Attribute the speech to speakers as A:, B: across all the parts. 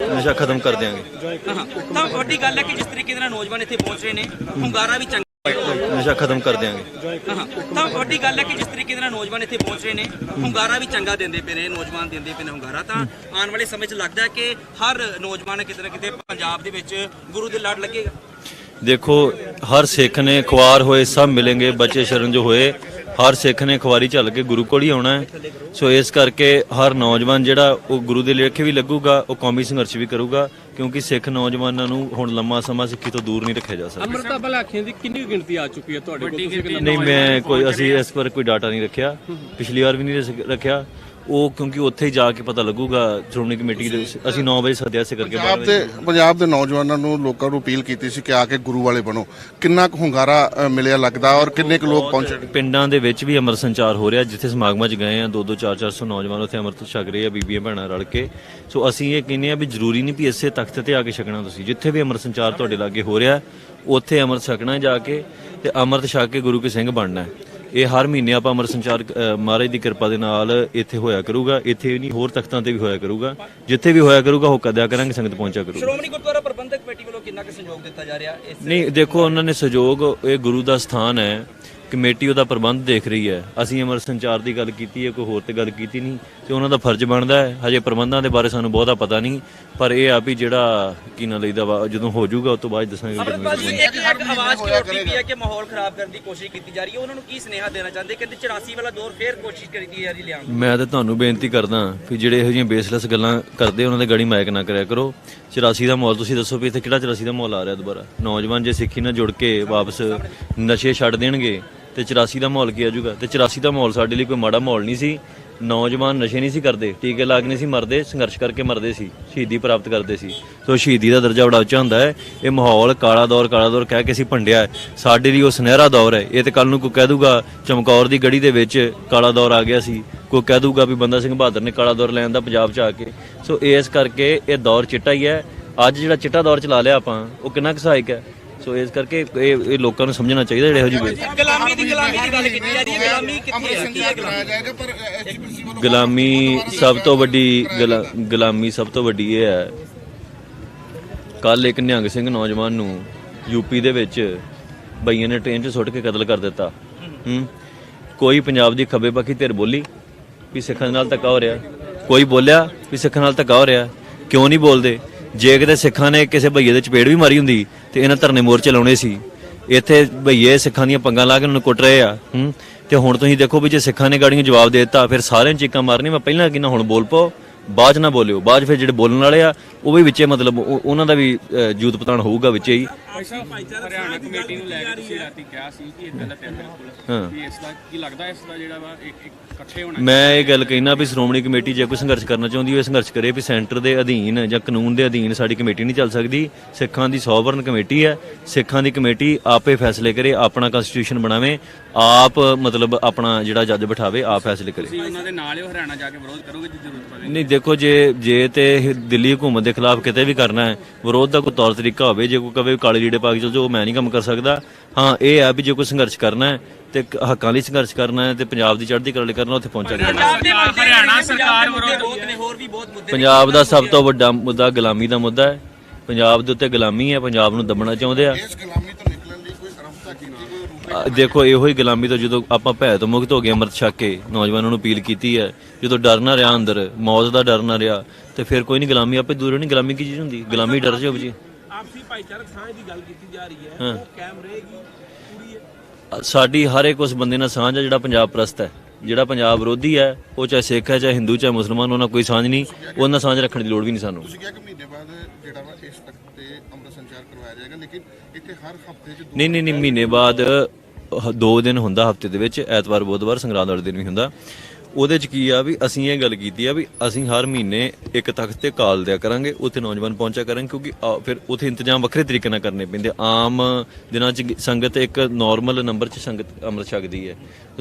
A: ਨਸ਼ਾ ਖਤਮ ਕਰ ਦਿਆਂਗੇ।
B: ਤਾਂ ਵੱਡੀ ਗੱਲ ਹੈ ਕਿ ਜਿਸ ਤਰੀਕੇ ਦੇ ਨਾਲ ਨੌਜਵਾਨ ਇੱਥੇ ਪਹੁੰਚ ਰਹੇ ਨੇ ਹੁੰਗਾਰਾ ਵੀ ਚੰਗਾ
A: ਨਸ਼ਾ ਖਤਮ ਕਰ ਦਿਆਂਗੇ।
B: ਤਾਂ ਵੱਡੀ ਗੱਲ ਹੈ ਕਿ ਜਿਸ ਤਰੀਕੇ ਦੇ ਨਾਲ ਨੌਜਵਾਨ ਇੱਥੇ ਪਹੁੰਚ ਰਹੇ ਨੇ ਹੁੰਗਾਰਾ ਵੀ ਚੰਗਾ ਦਿੰਦੇ ਪਏ ਨੇ ਨੌਜਵਾਨ ਦਿੰਦੇ ਪਏ ਨੇ ਹੁੰਗਾਰਾ। ਤਾਂ ਆਉਣ ਵਾਲੇ ਸਮੇਂ 'ਚ ਲੱਗਦਾ ਹੈ ਕਿ ਹਰ ਨੌਜਵਾਨ ਕਿਤੇ ਨਾ ਕਿਤੇ ਪੰਜਾਬ ਦੇ ਵਿੱਚ ਗੁਰੂ ਦੇ ਲੜ ਲੱਗੇਗਾ।
A: ਦੇਖੋ ਹਰ ਸਿੱਖ ਨੇ ਖੁਆਰ ਹੋਏ ਸਭ ਮਿਲेंगे ਬੱਚੇ ਸ਼ਰਨ ਜੋ ਹੋਏ। ਹਰ ਸਿੱਖ ਨੇ ਖੁਆਰੀ ਚੱਲ ਕੇ ਗੁਰੂ ਕੋਲ ਹੀ ਆਉਣਾ ਹੈ। ਸੋ ਇਸ ਕਰਕੇ ਹਰ ਨੌਜਵਾਨ ਜਿਹੜਾ ਉਹ ਗੁਰੂ ਦੇ ਲੇਖੇ ਵੀ ਲੱਗੂਗਾ ਉਹ ਕੌਮੀ ਸੰਘਰਸ਼ ਵੀ ਕਰੂਗਾ ਕਿਉਂਕਿ ਸਿੱਖ ਨੌਜਵਾਨਾਂ ਨੂੰ ਹੁਣ ਲੰਮਾ ਸਮਾਂ ਸਿੱਖੀ ਤੋਂ ਦੂਰ ਨਹੀਂ ਰੱਖਿਆ ਜਾ ਸਕਦਾ।
C: ਅੰਮ੍ਰਿਤਾ ਭਲਾਖੀਆਂ ਦੀ ਕਿੰਨੀ ਗਿਣਤੀ ਆ ਚੁੱਕੀ ਹੈ ਤੁਹਾਡੇ ਕੋਲ?
A: ਨਹੀਂ ਮੈਂ ਕੋਈ ਅਸੀਂ ਇਸ ਪਰ ਕੋਈ ਡਾਟਾ ਨਹੀਂ ਰੱਖਿਆ। ਪਿਛਲੀ ਵਾਰ ਵੀ ਨਹੀਂ ਰੱਖਿਆ। ਉਹ ਕਿਉਂਕਿ ਉੱਥੇ ਹੀ ਜਾ ਕੇ ਪਤਾ ਲੱਗੂਗਾ ਸ਼੍ਰੋਮਣੀ ਕਮੇਟੀ ਦੇ ਅਸੀਂ 9 ਵਜੇ ਸੱਦਿਆ ਸੀ ਕਰਕੇ
D: ਪੰਜਾਬ ਦੇ ਪੰਜਾਬ ਦੇ ਨੌਜਵਾਨਾਂ ਨੂੰ ਲੋਕਾਂ ਨੂੰ ਅਪੀਲ ਕੀਤੀ ਸੀ ਕਿ ਆ ਕੇ ਗੁਰੂ ਵਾਲੇ ਬਣੋ। ਕਿੰਨਾ ਕੁ ਹੁੰਗਾਰਾ ਮਿਲਿਆ ਲੱਗਦਾ ਔਰ ਕਿੰਨੇ ਕੁ ਲੋਕ ਪਹੁੰਚੇ?
A: ਪਿੰਡਾਂ ਦੇ ਵਿੱਚ ਵੀ ਅੰਮ੍ਰਿਤ ਸੰਚਾਰ ਹੋ ਰਿਹਾ। ਜਿੱਥੇ ਸਮਾਗਮਾਂ 'ਚ ਗਏ ਆ 2-2 4-400 ਨੌਜਵਾਨ ਉੱਥੇ ਅੰਮ੍ਰਿਤ ਛਕ ਰਹੇ ਆ ਬੀਬੀਆਂ ਭੈਣਾਂ ਰਲ ਕੇ। ਸੋ ਅਸੀਂ ਇਹ ਕਹਿੰਦੇ ਆ ਵੀ ਜ਼ਰੂਰੀ ਨਹੀਂ ਵੀ ਇਸੇ ਤਖਤ ਤੇ ਆ ਕੇ ਛਕਣਾ ਤੁਸੀਂ। ਜਿੱਥੇ ਵੀ ਅੰਮ੍ਰਿਤ ਸੰਚਾਰ ਤੁਹਾਡੇ ਲਾਗੇ ਹੋ ਰਿਹਾ ਉੱਥੇ ਅੰਮ੍ਰਿਤ ਛਕਣਾ ਜਾ ਕੇ ਤੇ ਅੰਮ੍ਰਿਤ ਛਕ ਕੇ ਗੁਰੂ ਕੇ ਸਿੰਘ ਬਣਨਾ ਹੈ। ਇਹ ਹਰ ਮਹੀਨੇ ਆਪਾਂ ਅੰਮ੍ਰਿਤ ਸੰਚਾਰ ਮਹਾਰਾਜ ਦੀ ਕਿਰਪਾ ਦੇ ਨਾਲ ਇੱਥੇ ਹੋਇਆ ਕਰੂਗਾ। ਇੱਥੇ ਨਹੀਂ ਹੋਰ ਤਖਤਾਂ ਤੇ ਵੀ ਹੋਇਆ ਕਰੂਗਾ। ਜਿੱਥੇ ਵੀ ਹੋਇਆ ਕਰੂਗਾ ਹੁਕਮ ਦਿਆ ਕਰਾਂਗੇ ਸੰਗਤ ਪਹੁੰਚਿਆ ਕਰੂਗਾ।
B: ਸ਼੍ਰੋਮਣੀ ਗੁਰਦੁਆਰਾ ਪ੍ਰਬੰਧਕ ਕਮੇਟੀ ਵੱਲੋਂ ਕਿੰਨਾ ਕੁ ਸਹਿਯੋਗ ਦਿੱਤਾ ਜਾ ਰਿਹਾ? ਇਸ
A: ਨਹੀਂ ਦੇਖੋ ਉਹਨਾਂ ਨੇ ਸਹਿਯੋਗ ਇਹ ਗੁਰੂ ਦਾ ਸਥਾਨ ਹੈ। ਕਮੇਟੀ ਉਹਦਾ ਪ੍ਰਬੰਧ ਦੇਖ ਰਹੀ ਹੈ। ਅਸੀਂ ਅਮਰ ਸੰਚਾਰ ਦੀ ਗੱਲ ਕੀਤੀ ਹੈ ਕੋਈ ਹੋਰ ਤੇ ਗੱਲ ਕੀਤੀ ਨਹੀਂ। ਤੇ ਉਹਨਾਂ ਦਾ ਫਰਜ਼ ਬਣਦਾ ਹੈ। ਹਜੇ ਪ੍ਰਬੰਧਾਂ ਦੇ ਬਾਰੇ ਸਾਨੂੰ ਬਹੁਤਾ ਪਤਾ ਨਹੀਂ ਪਰ ਇਹ ਆ ਵੀ ਜਿਹੜਾ ਕੀ ਨਾ ਲਈਦਾ ਵਾ ਜਦੋਂ ਹੋ ਜਾਊਗਾ ਉਸ ਤੋਂ ਬਾਅਦ ਦੱਸਾਂਗੇ
B: ਇੱਕ ਇੱਕ ਆਵਾਜ਼ ਕੀ ਉੱਠਦੀ ਪਈ ਹੈ ਕਿ ਮਾਹੌਲ ਖਰਾਬ ਕਰਨ ਦੀ ਕੋਸ਼ਿਸ਼ ਕੀਤੀ ਜਾ ਰਹੀ ਹੈ? ਉਹਨਾਂ ਨੂੰ ਕੀ ਸੁਨੇਹਾ ਦੇਣਾ ਚਾਹੁੰਦੇ? ਕਹਿੰਦੇ 84 ਵਾਲਾ ਦੌਰ ਫੇਰ ਕੋਸ਼ਿਸ਼ ਕਰੀਦੀ ਜਾ ਰਹੀ ਲਿਆਉਣ।
A: ਮੈਂ ਤਾਂ ਤੁਹਾਨੂੰ ਬੇਨਤੀ ਕਰਦਾ ਕਿ ਜਿਹੜੇ ਇਹੋ ਜਿਹੀਆਂ ਬੇਸਲੈਸ ਗੱਲਾਂ ਕਰਦੇ ਉਹਨਾਂ ਦੇ ਗਾੜੀ ਮਾਇਕ ਨਾ ਕਰਿਆ ਕਰੋ। 84 ਦਾ ਮਾਹੌਲ ਤੁਸੀਂ ਦੱਸੋ ਵੀ ਇੱਥੇ ਕਿਹੜਾ 84 ਦਾ ਮਾਹੌਲ ਆ ਰਿਹਾ ਦੁਬਾਰਾ? ਨੌਜਵਾਨ ਜੇ ਸਿੱਖੀ ਨਾਲ ਜੁੜ ਕੇ ਵਾਪਸ ਨਸ਼ੇ ਛੱਡ ਦੇਣਗੇ ਤੇ 84 ਦਾ ਮਾਹੌਲ ਕੀ ਆਜੂਗਾ ਜਾਊਗਾ? ਤੇ 84 ਦਾ ਮਾਹੌਲ ਸਾਡੇ ਲਈ ਕੋਈ ਮਾੜਾ ਮਾਹੌਲ ਨਹੀਂ ਸੀ। ਨੌਜਵਾਨ ਨਸ਼ੇ ਨਹੀਂ ਸੀ ਕਰਦੇ, ਟੀਕੇ ਲਾ ਕੇ ਨਹੀਂ ਸੀ ਮਰਦੇ, ਸੰਘਰਸ਼ ਕਰਕੇ ਮਰਦੇ ਸੀ, ਸ਼ਹੀਦੀ ਪ੍ਰਾਪਤ ਕਰਦੇ ਸੀ। ਸੋ ਸ਼ਹੀਦੀ ਦਾ ਦਰਜਾ ਬੜਾ ਉੱਚਾ ਹੁੰਦਾ ਹੈ। ਇਹ ਮਾਹੌਲ ਕਾਲਾ ਦੌਰ ਕਾਲਾ ਦੌਰ ਕਹਿ ਕੇ ਅਸੀਂ ਭੰਡਿਆ ਹੈ। ਸਾਡੇ ਲਈ ਉਹ ਸੁਨਹਿਰਾ ਦੌਰ ਹੈ। ਇਹ ਤੇ ਕੱਲ ਨੂੰ ਕੋਈ ਕਹਿ ਦੂਗਾ, ਚਮਕੌਰ ਦੀ ਗੜੀ ਦੇ ਵਿੱਚ ਕਾਲਾ ਦੌਰ ਆ ਗਿਆ ਸੀ। ਕੋਈ ਕਹਿ ਦੂਗਾ ਵੀ ਬੰਦਾ ਸਿੰਘ ਬਹਾਦਰ ਨੇ ਕਾਲਾ ਦੌਰ ਲੈਣ ਦਾ ਪੰਜਾਬ 'ਚ ਆ ਕੇ। ਸੋ ਇਸ ਕਰਕੇ ਇਹ ਦੌਰ ਚਿੱਟਾ ਹੀ ਹੈ। ਅੱਜ ਜਿਹੜਾ ਚਿੱਟਾ ਦੌਰ ਚਲਾ ਲਿਆ ਆਪਾਂ, ਉਹ ਕਿੰਨਾ ਕੁ ਸਹਾਇਕ ਹੈ? ਸੋ ਇਸ ਕਰਕੇ ਇਹ ਇਹ ਲੋਕਾਂ ਨੂੰ ਸਮਝਣਾ ਚਾਹੀਦਾ ਜਿਹੜੇ ਇਹੋ ਜਿਹੇ
B: ਗੁਲਾਮੀ ਦੀ ਗੁਲਾਮੀ ਦੀ ਗੱਲ ਕੀਤੀ ਜਾ ਰਹੀ ਹੈ ਗੁਲਾਮੀ ਕਿੱਥੇ ਹੈ? ਕੀ ਹੈ ਗੁਲਾਮੀ?
A: ਸਭ ਤੋਂ ਵੱਡੀ ਗੁਲਾ- ਗੁਲਾਮੀ ਸਭ ਤੋਂ ਵੱਡੀ ਇਹ ਹੈ। ਕੱਲ ਇੱਕ ਨਿਹੰਗ ਸਿੰਘ ਨੌਜਵਾਨ ਨੂੰ ਯੂਪੀ ਦੇ ਵਿੱਚ ਬਈਆਂ ਨੇ ਟ੍ਰੇਨ 'ਚ ਸੁੱਟ ਕੇ ਕਤਲ ਕਰ ਦਿੱਤਾ। ਹੂੰ? ਕੋਈ ਪੰਜਾਬ ਦੀ ਖੱਬੇ ਪੱਖੀ ਧਿਰ ਬੋਲੀ ਵੀ ਸਿੱਖਾਂ ਨਾਲ ਧੱਕਾ ਹੋ ਰਿਹਾ। ਕੋਈ ਬੋਲਿਆ ਵੀ ਸਿੱਖਾਂ ਨਾਲ ਧੱਕਾ ਹੋ ਰਿਹਾ। ਕਿਉਂ ਨਹੀਂ ਬੋਲਦੇ? ਜੇ ਕਿਤੇ ਸਿੱਖਾਂ ਨੇ ਕਿਸੇ ਭਈਏ ਦੇ ਚਪੇੜ ਵੀ ਮਾਰੀ ਹੁੰਦੀ, ਤੇ ਇਹਨਾਂ ਧਰਨੇ ਮੋਰਚੇ ਲਾਉਣੇ ਸੀ। ਇੱਥੇ ਭਈਏ ਸਿੱਖਾਂ ਦੀਆਂ ਪੰਗਾਂ ਲਾ ਕੇ ਉਹਨਾਂ ਨੂੰ ਕੁੱਟ ਰਹੇ ਆ, ਹੂੰ? ਤੇ ਹੁਣ ਤੁਸੀਂ ਦੇਖੋ ਵੀ ਜੇ ਸਿੱਖਾਂ ਨੇ ਗਾੜੀਆਂ ਜਵਾਬ ਦੇ ਦਿੱਤਾ, ਫਿਰ ਸਾਰਿਆਂ ਨੂੰ ਚੀਕਾਂ ਮਾਰਨੀ ਮੈਂ ਪਹਿਲਾਂ ਕਿੰਨਾ ਹੁਣ ਬੋਲ ਪਓ। ਬਾਅਦ 'ਚ ਨਾ ਬੋਲਿਓ ਬਾਅਦ 'ਚ ਫਿਰ ਜਿਹੜੇ ਬੋਲਣ ਵਾਲੇ ਆ ਉਹ ਵੀ ਵਿੱਚੇ ਮਤਲਬ ਉਹ- ਉਹਨਾਂ ਦਾ ਵੀ ਅ, ਜੂਤ ਪਤਾਣ ਹੋਊਗਾ ਵਿੱਚੇ ਹੀ।
C: ਹਰਿਆਣਾ ਕਮੇਟੀ ਨੂੰ ਲੈ ਕੇ ਤੁਸੀਂ ਰਾਤੀ ਕਿਹਾ ਸੀ ਕਿ ਇਦਾਂ ਦਾ ਤਿਆਰ ਬਿਲਕੁਲ
A: ਹਾਂ।
C: ਵੀ ਇਸ ਦਾ ਕੀ ਲੱਗਦਾ ਇਸ ਦਾ ਜਿਹੜਾ ਵਾ ਇੱਕ ਇੱਕ ਇਕੱਠੇ ਹੋਣਾ
A: ਮੈਂ ਇਹ ਗੱਲ ਕਹਿਣਾ ਵੀ ਸ਼੍ਰੋਮਣੀ ਕਮੇਟੀ ਜੇ ਕੋਈ ਸੰਘਰਸ਼ ਕਰਨਾ ਚਾਹੁੰਦੀ ਹੋਵੇ ਸੰਘਰਸ਼ ਕਰੇ ਵੀ ਸੈਂਟਰ ਦੇ ਅਧੀਨ ਜਾਂ ਕਾਨੂੰਨ ਦੇ ਅਧੀਨ ਸਾਡੀ ਕਮੇਟੀ ਨਹੀਂ ਚੱਲ ਸਕਦੀ। ਸਿੱਖਾਂ ਦੀ ਸੋਵਰਨ ਕਮੇਟੀ ਹੈ। ਸਿੱਖਾਂ ਦੀ ਕਮੇਟੀ ਆਪੇ ਫੈਸਲੇ ਕਰੇ ਆਪਣਾ ਕਨਸਟੀਟਿਊਸ਼ਨ ਬਣਾਵੇ ਆਪ ਮਤਲਬ ਆਪਣਾ ਜਿਹੜਾ ਜੱਜ ਬਿਠਾਵੇ ਆਪ ਫੈਸਲੇ ਕਰੇ।
C: ਤੁਸੀਂ ਉਹਨਾਂ ਦੇ ਨਾਲ ਹੀ ਉਹ ਹਰਿਆਣਾ ਜਾ ਕੇ ਵਿਰੋਧ ਕਰੋਗੇ ਜੇ ਜ਼ਰੂਰਤ ਪਵੇ।
A: ਨਹੀਂ ਦੇਖੋ ਜੇ ਜੇ ਤੇ ਦਿੱਲੀ ਹਕੂਮਤ ਦੇ ਖਿਲਾਫ ਕਿਤੇ ਵੀ ਕਰਨਾ ਹੈ ਵਿਰੋਧ ਦਾ ਕੋਈ ਤੌਰ ਤਰੀਕਾ ਹੋਵੇ ਜੇ ਕੋਈ ਕਵੇ ਕਾਲੇ ਲੀੜੇ ਪਾ ਕੇ ਚੱਲ ਮੈਂ ਨਹੀਂ ਕੰਮ ਕਰ ਸਕਦਾ। ਹਾਂ ਇਹ ਹੈ ਵੀ ਜੇ ਕੋਈ ਸੰਘਰਸ਼ ਕਰਨਾ ਹੈ ਤੇ ਹੱਕਾਂ ਲਈ ਸੰਘਰਸ਼ ਕਰਨਾ ਹੈ ਤੇ ਪੰਜਾਬ ਦੀ ਚੜ੍ਹਦੀ ਕਲਾ ਲਈ ਕਰਨਾ ਉੱਥੇ ਪਹੁੰਚਣਾ ਹੈ
B: ਪੰਜਾਬ ਦੇ ਮੁੱਦੇ
C: ਹਰਿਆਣਾ ਸਰਕਾਰ
B: ਮੁੱਦੇ
C: ਵਿਰੋਧ
B: ਬਹੁਤ ਨੇ ਹੋਰ ਵੀ ਬਹੁਤ ਮੁੱਦੇ ਨੇ।
A: ਪੰਜਾਬ ਦਾ ਸਭ ਤੋਂ ਵੱਡਾ ਮੁੱਦਾ ਗੁਲਾਮੀ ਦਾ ਮੁੱਦਾ ਹੈ। ਪੰਜਾਬ ਦੇ ਉੱਤੇ ਗੁਲਾਮੀ ਹੈ ਪੰਜਾਬ ਨੂੰ ਦਬਣਾ ਚਾਹੁੰਦੇ ਆ। ਦੇਖੋ ਇਹੋ ਹੀ ਗੁਲਾਮੀ ਤੋਂ ਜਦੋਂ ਆਪਾਂ ਭੈ ਤੋਂ ਮੁਕਤ ਹੋ ਗਏ ਅੰਮ੍ਰਿਤ ਛਕ ਕੇ ਨੌਜਵਾਨਾਂ ਨੂੰ ਅਪੀਲ ਕੀਤੀ ਹੈ ਜਦੋਂ ਡਰ ਨਾ ਰਿਹਾ ਅੰਦਰ ਮੌਤ ਦਾ ਡਰ ਨਾ ਰਿਹਾ ਤੇ ਫਿਰ ਕੋਈ ਨਹੀਂ ਗੁਲਾਮੀ ਆਪੇ ਦੂਰ ਨਹੀਂ ਗੁਲਾਮੀ ਕੀ ਚੀਜ਼ ਹੁੰਦੀ? ਗੁਲਾਮੀ ਡਰ ਜਾਓ ਜੀ।
E: ਆਪਸੀ ਭਾਈਚਾਰਕ ਸਾਂਝ ਦੀ ਗੱਲ ਕੀਤੀ ਜਾ ਰਹੀ ਹੈ। ਉਹ ਕਾਇਮ ਰਹੇਗੀ ਪੂਰੀ ਹੈ।
A: ਸਾਡੀ ਹਰ ਇੱਕ ਉਸ ਬੰਦੇ ਨਾਲ ਸਾਂਝ ਹੈ ਜਿਹੜਾ ਪੰਜਾਬ ਪ੍ਰਸਤ ਹੈ। ਜਿਹੜਾ ਪੰਜਾਬ ਵਿਰੋਧੀ ਹੈ ਉਹ ਚਾਹੇ ਸਿੱਖ ਹੈ ਚਾਹੇ ਹਿੰਦੂ ਚਾਹੇ ਮੁਸਲਮਾਨ ਉਹਨਾਂ ਕੋਈ ਸਾਂਝ ਨਹੀਂ ਉਹਨਾਂ ਨਾਲ ਸਾਂਝ ਰੱਖਣ ਦੀ ਲੋੜ ਵੀ ਨਹੀਂ ਸਾਨੂੰ।
D: ਤੁਸੀਂ ਕਿਹਾ ਕਿ ਮਹੀਨੇ ਬਾਅਦ ਜਿਹੜਾ ਵਾ ਇਸ ਤੱਕ ਤੇ ਅੰਮ੍ਰਿਤ ਸੰਚਾਰ ਕਰਵਾਇਆ ਜਾਏਗਾ ਲੇਕਿਨ ਇੱਥੇ ਹਰ ਹਫ਼ਤੇ 'ਚ
A: ਨਹੀਂ ਨਹੀਂ ਨਹੀਂ ਮਹੀਨੇ ਬਾਅਦ ਦੋ ਦਿਨ ਹੁੰਦਾ ਹਫ਼ਤੇ ਦੇ ਵਿੱਚ, ਐਤਵਾਰ, ਬੁੱਧਵਾਰ, ਸੰਗਰਾਂਦ ਵਾਲੇ ਦਿਨ ਵੀ ਹੁੰਦਾ। ਉਹਦੇ ਚ ਕੀ ਆ ਵੀ ਅਸੀਂ ਇਹ ਗੱਲ ਕੀਤੀ ਆ ਵੀ ਅਸੀਂ ਹਰ ਮਹੀਨੇ ਇੱਕ ਤਖਤ ਤੇ ਕਾਲ ਦਿਆ ਕਰਾਂਗੇ, ਉੱਥੇ ਨੌਜਵਾਨ ਪਹੁੰਚਿਆ ਕਰਾਂਗੇ ਕਿਉਂਕਿ ਫਿਰ ਉੱਥੇ ਇੰਤਜ਼ਾਮ ਵੱਖਰੇ ਤਰੀਕੇ ਨਾਲ ਕਰਨੇ ਪੈਂਦੇ। ਆਮ ਦਿਨਾਂ ਚ ਸੰਗਤ ਇੱਕ ਨਾਰਮਲ ਨੰਬਰ ਚ ਸੰਗਤ ਅੰਮ੍ਰਿਤ ਛਕਦੀ ਹੈ।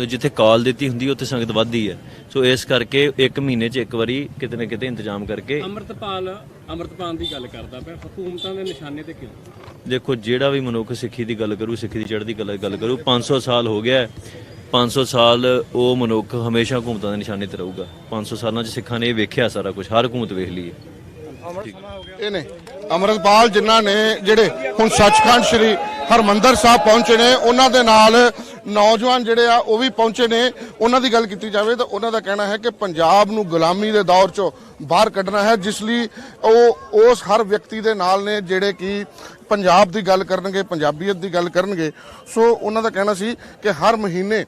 A: ਜਿੱਥੇ ਕਾਲ ਦਿੱਤੀ ਹੁੰਦੀ ਉੱਥੇ ਸੰਗਤ ਵੱਧਦੀ ਹੈ। ਸੋ ਇਸ ਕਰਕੇ ਇੱਕ ਮਹੀਨੇ ਚ ਇੱਕ ਵਾਰੀ ਕਿਤੇ ਨਾ ਕਿਤੇ ਇੰਤਜ਼ਾਮ ਕਰਕੇ
C: ਅੰਮ੍ਰਿਤਪਾਲ ਅੰਮ੍ਰਿਤਪਾਲ ਦੀ ਗੱਲ ਕਰਦਾ ਪਿਆ ਹਕੂਮਤਾਂ ਦੇ ਨਿਸ਼ਾਨੇ ਤੇ ਕਿਉਂ?
A: ਦੇਖੋ ਜਿਹੜਾ ਵੀ ਮਨੁੱਖ ਸਿੱਖੀ ਦੀ ਗੱਲ ਕਰੂ ਸਿੱਖੀ ਦੀ ਚੜ੍ਹਦੀ ਕਲਾ ਦੀ ਗੱਲ ਕਰੂ 500 ਸਾਲ ਹੋ ਗਿਆ ਹੈ। 500 ਸਾਲ ਉਹ ਮਨੁੱਖ ਹਮੇਸ਼ਾ ਹਕੂਮਤਾਂ ਦੇ ਨਿਸ਼ਾਨੇ ਤੇ ਰਹੂਗਾ। 500 ਸਾਲਾਂ 'ਚ ਸਿੱਖਾਂ ਨੇ ਇਹ ਵੇਖਿਆ ਸਾਰਾ ਕੁਝ ਹਰ ਹਕੂਮਤ ਵੇਖ ਲਈ
D: ਇਹ ਨੇ ਅਮਰਤਪਾਲ ਜਿਨ੍ਹਾਂ ਨੇ ਜਿਹੜੇ ਹੁਣ ਸੱਚਖੰਡ ਸ੍ਰੀ ਹਰਮੰਦਰ ਸਾਹਿਬ ਪਹੁੰਚੇ ਨੇ ਉਹਨਾਂ ਦੇ ਨਾਲ ਨੌਜਵਾਨ ਜਿਹੜੇ ਆ ਉਹ ਵੀ ਪਹੁੰਚੇ ਨੇ। ਉਹਨਾਂ ਦੀ ਗੱਲ ਕੀਤੀ ਜਾਵੇ ਤਾਂ ਉਹਨਾਂ ਦਾ ਕਹਿਣਾ ਹੈ ਕਿ ਪੰਜਾਬ ਨੂੰ ਗੁਲਾਮੀ ਦੇ ਦੌਰ ਚੋਂ ਬਾਹਰ ਕੱਢਣਾ ਹੈ, ਜਿਸ ਲਈ ਉਹ, ਉਸ ਹਰ ਵਿਅਕਤੀ ਦੇ ਨਾਲ ਨੇ ਜਿਹੜੇ ਕਿ ਪੰਜਾਬ ਦੀ ਗੱਲ ਕਰਨਗੇ, ਪੰਜਾਬੀਅਤ ਦੀ ਗੱਲ ਕਰਨਗੇ। ਸੋ ਉਹਨਾਂ ਦਾ ਕਹਿਣਾ ਸੀ ਕਿ ਹਰ ਮਹੀਨੇ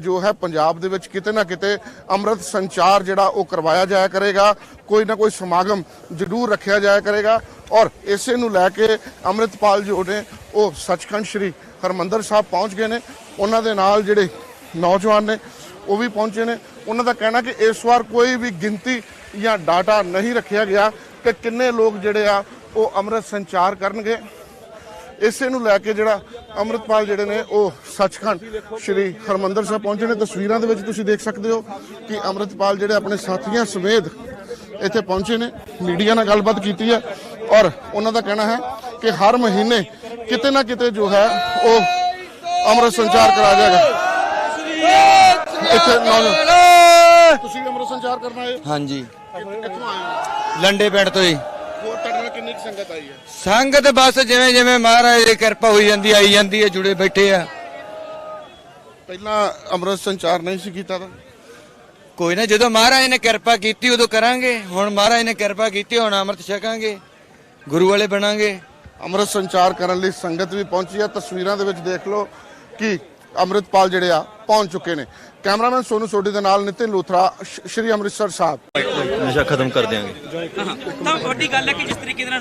D: ਜੋ ਹੈ ਪੰਜਾਬ ਦੇ ਵਿੱਚ ਕਿਤੇ ਨਾ ਕਿਤੇ ਅੰਮ੍ਰਿਤ ਸੰਚਾਰ ਜਿਹੜਾ ਉਹ ਕਰਵਾਇਆ ਜਾਇਆ ਕਰੇਗਾ। ਕੋਈ ਨਾ ਕੋਈ ਸਮਾਗਮ ਜ਼ਰੂਰ ਰੱਖਿਆ ਜਾਇਆ ਕਰੇਗਾ। ਔਰ ਇਸੇ ਨੂੰ ਲੈ ਕੇ ਅੰਮ੍ਰਿਤਪਾਲ ਜੋ ਨੇ ਉਹ ਸੱਚਖੰਡ ਸ੍ਰੀ ਹਰਮੰਦਰ ਸਾਹਿਬ ਪਹੁੰਚ ਗਏ ਨੇ। ਉਹਨਾਂ ਦੇ ਨਾਲ ਜਿਹੜੇ ਨੌਜਵਾਨ ਨੇ ਉਹ ਵੀ ਪਹੁੰਚੇ ਨੇ। ਉਹਨਾਂ ਦਾ ਕਹਿਣਾ ਕਿ ਇਸ ਵਾਰ ਕੋਈ ਵੀ ਗਿਣਤੀ ਜਾਂ ਡਾਟਾ ਨਹੀਂ ਰੱਖਿਆ ਗਿਆ ਕਿ ਕਿੰਨੇ ਲੋਕ ਜਿਹੜੇ ਆ ਉਹ ਅੰਮ੍ਰਿਤ ਸੰਚਾਰ ਕਰਨਗੇ। ਇਸੇ ਨੂੰ ਲੈ ਕੇ ਜਿਹੜਾ ਅੰਮ੍ਰਿਤਪਾਲ ਜਿਹੜੇ ਨੇ ਉਹ ਸੱਚਖੰਡ ਸ੍ਰੀ ਹਰਮੰਦਰ ਸਾਹਿਬ ਪਹੁੰਚੇ ਨੇ। ਤਸਵੀਰਾਂ ਦੇ ਵਿੱਚ ਤੁਸੀਂ ਦੇਖ ਸਕਦੇ ਹੋ ਕਿ ਅੰਮ੍ਰਿਤਪਾਲ ਜਿਹੜੇ ਆਪਣੇ ਸਾਥੀਆਂ ਸਮੇਤ ਇੱਥੇ ਪਹੁੰਚੇ ਨੇ। ਮੀਡੀਆ ਨਾਲ ਗੱਲਬਾਤ ਕੀਤੀ ਹੈ ਔਰ ਉਹਨਾਂ ਦਾ ਕਹਿਣਾ ਹੈ ਕਿ ਹਰ ਮਹੀਨੇ ਕਿਤੇ ਨਾ ਕਿਤੇ ਜੋ ਹੈ ਉਹ ਅੰਮ੍ਰਿਤ ਸੰਚਾਰ ਕਰਾ ਜਾਏਗਾ। ਇੱਥੇ ਨੌਜਵਾਨ ਤੁਸੀਂ ਵੀ ਅੰਮ੍ਰਿਤ ਸੰਚਾਰ ਕਰਨਾ ਹੈ?
F: ਹਾਂਜੀ।
D: ਕਿੱਥੋਂ ਆਏ ਹੋ?
F: ਲੰਡੇ ਪਿੰਡ ਤੋਂ ਹੀ
D: ਹੋਰ ਤੁਹਾਡੇ ਨਾਲ ਕਿੰਨੀ ਕੁ ਸੰਗਤ ਆਈ ਹੈ?
F: ਸੰਗਤ ਬਸ ਜਿਵੇਂ ਜਿਵੇਂ ਮਹਾਰਾਜ ਦੀ ਕਿਰਪਾ ਹੋਈ ਜਾਂਦੀ ਆਈ ਜਾਂਦੀ ਹੈ ਜੁੜੇ ਬੈਠੇ ਆ।
D: ਪਹਿਲਾਂ ਅੰਮ੍ਰਿਤ ਸੰਚਾਰ ਨਹੀਂ ਸੀ ਕੀਤਾ ਤਾਂ?
F: ਕੋਈ ਨਾ ਜਦੋਂ ਮਹਾਰਾਜ ਨੇ ਕਿਰਪਾ ਕੀਤੀ ਉਦੋਂ ਕਰਾਂਗੇ। ਹੁਣ ਮਹਾਰਾਜ ਨੇ ਕਿਰਪਾ ਕੀਤੀ ਹੁਣ ਅੰਮ੍ਰਿਤ ਛਕਾਂਗੇ। ਗੁਰੂ ਵਾਲੇ ਬਣਾਂਗੇ।
D: ਅੰਮ੍ਰਿਤ ਸੰਚਾਰ ਕਰਨ ਲਈ ਸੰਗਤ ਵੀ ਪਹੁੰਚੀ ਹੈ ਤਸਵੀਰਾਂ ਦੇ ਵਿੱਚ ਦੇਖ ਲਓ ਕਿ ਅੰਮ੍ਰਿਤਪਾਲ ਜਿਹੜੇ ਆ ਪਹੁੰਚ ਚੁੱਕੇ ਨੇ। ਕੈਮਰਾਮੈਨ ਸੋਨੂ ਸੋਢੀ ਦੇ ਨਾਲ ਨਿਤਿਨ ਲੂਥਰਾ ਸ਼੍ਰੀ ਅੰਮ੍ਰਿਤਸਰ ਸਾਹਿਬ।
A: ਨਸ਼ਾ ਖਤਮ ਕਰ ਦਿਆਂਗੇ।
B: ਤਾਂ ਵੱਡੀ ਗੱਲ ਹੈ ਕਿ ਜਿਸ ਤਰੀਕੇ ਦੇ ਨਾਲ